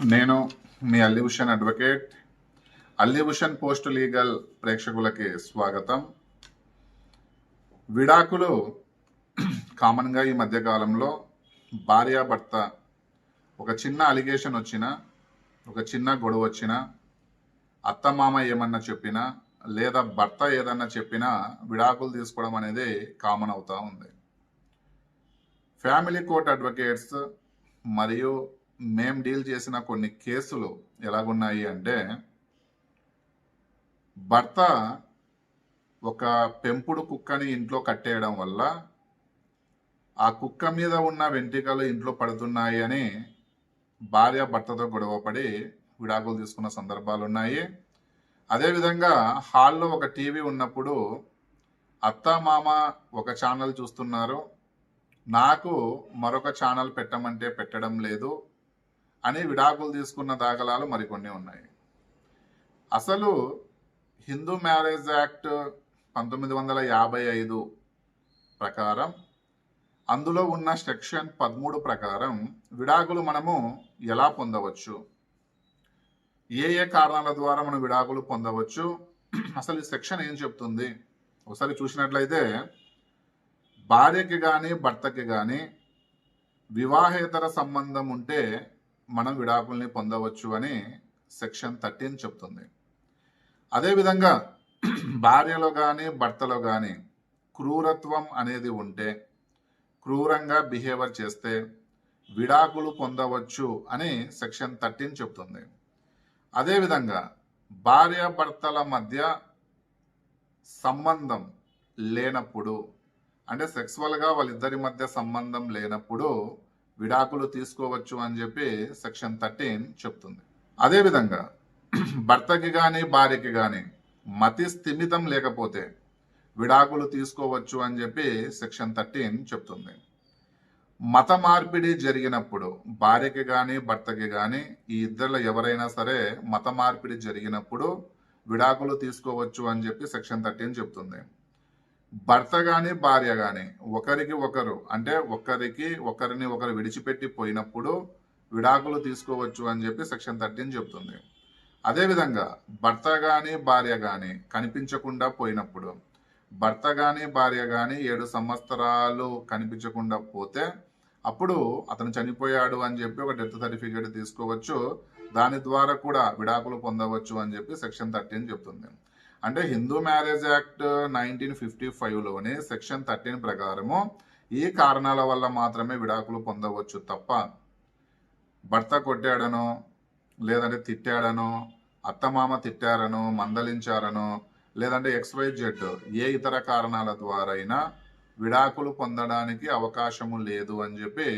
నేను మీ Allibhushan advocate Allibhushan post legal ప్రేక్షకులకి స్వాగతం. విడాకులు కామన్గా ఈ మధ్యకాలంలో భార్యాభర్త ఒక చిన్న అలిగేషన్ వచ్చిన ఒక చిన్న గొడవ వచ్చినా అత్తమామ ఏమన్నా చెప్పినా లేదా భర్త ఏదన్నా చెప్పినా విడాకులు తీసుకోవడం అనేది కామన్ అవుతా ఉంది. ఫ్యామిలీ కోర్ట్ అడ్వకేట్స్ మరియు మేము డీల్ చేసిన కొన్ని కేసులు ఎలాగున్నాయి అంటే భర్త ఒక పెంపుడు కుక్కని ఇంట్లో కట్టేయడం వల్ల ఆ కుక్క మీద ఉన్న వెంట్రుకలు ఇంట్లో పడుతున్నాయి అని భార్య భర్తతో గొడవపడి విడాకులు తీసుకున్న సందర్భాలు ఉన్నాయి అదేవిధంగా హాల్లో ఒక టీవీ ఉన్నప్పుడు అత్త మామ ఒక ఛానల్ చూస్తున్నారు. నాకు మరొక ఛానల్ పెట్టమంటే పెట్టడం లేదు. అని విడాకులు తీసుకున్న దాఖలాలు మరికొన్ని ఉన్నాయి. అసలు హిందూ మ్యారేజ్ యాక్ట్ పంతొమ్మిది వందల యాభై ఐదు ప్రకారం అందులో ఉన్న సెక్షన్ పదమూడు ప్రకారం విడాకులు మనము ఎలా పొందవచ్చు? ఏ ఏ కారణాల ద్వారా మనం విడాకులు పొందవచ్చు? అసలు ఈ సెక్షన్ ఏం చెప్తుంది? ఒకసారి చూసినట్లయితే భార్యకి కానీ భర్తకి కానీ వివాహేతర సంబంధం ఉంటే మనం విడాకుల్ని పొందవచ్చు అని సెక్షన్ థర్టీన్ చెప్తుంది. అదేవిధంగా భార్యలో కానీ భర్తలో కానీ క్రూరత్వం అనేది ఉంటే క్రూరంగా బిహేవియర్ చేస్తే విడాకులు పొందవచ్చు అని సెక్షన్ థర్టీన్ చెప్తుంది. అదేవిధంగా భార్య భర్తల మధ్య సంబంధం లేనప్పుడు అంటే సెక్సువల్గా వాళ్ళిద్దరి మధ్య సంబంధం లేనప్పుడు విడాకులు తీసుకోవచ్చు అని చెప్పి సెక్షన్ థర్టీన్ చెప్తుంది. అదేవిధంగా భర్తకి కానీ భార్యకి కానీ మతి స్థిమితం లేకపోతే విడాకులు తీసుకోవచ్చు అని చెప్పి సెక్షన్ థర్టీన్ చెప్తుంది. మత మార్పిడి జరిగినప్పుడు భార్యకి కానీ భర్తకి కానీ ఈ ఇద్దరిలో ఎవరైనా సరే మత మార్పిడి జరిగినప్పుడు విడాకులు తీసుకోవచ్చు అని చెప్పి సెక్షన్ థర్టీన్ చెప్తుంది. భర్త కానీ భార్య కానీ ఒకరికి ఒకరు అంటే ఒకరికి ఒకరిని ఒకరు విడిచిపెట్టి పోయినప్పుడు విడాకులు తీసుకోవచ్చు అని చెప్పి సెక్షన్ థర్టీన్ చెప్తుంది అదేవిధంగా భర్త కానీ భార్య కానీ కనిపించకుండా పోయినప్పుడు భర్త కానీ భార్య కానీ ఏడు సంవత్సరాలు కనిపించకుండా పోతే అప్పుడు అతను చనిపోయాడు అని చెప్పి ఒక డెత్ సర్టిఫికేట్ తీసుకోవచ్చు. దాని ద్వారా కూడా విడాకులు పొందవచ్చు అని చెప్పి సెక్షన్ థర్టీన్ చెప్తుంది అంటే Hindu marriage act nineteen fifty ఫైవ్లోని section thirteen ప్రకారము ఈ కారణాల వల్ల మాత్రమే విడాకులు పొందవచ్చు తప్ప భర్త కొట్టాడనో లేదంటే తిట్టాడనో అత్తమామ తిట్టారనో మందలించారనో లేదంటే ఎక్స్వై జెడ్ ఏ ఇతర కారణాల ద్వారా అయినా విడాకులు పొందడానికి అవకాశము లేదు అని చెప్పి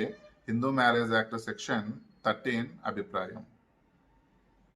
Hindu marriage act section thirteen అభిప్రాయం.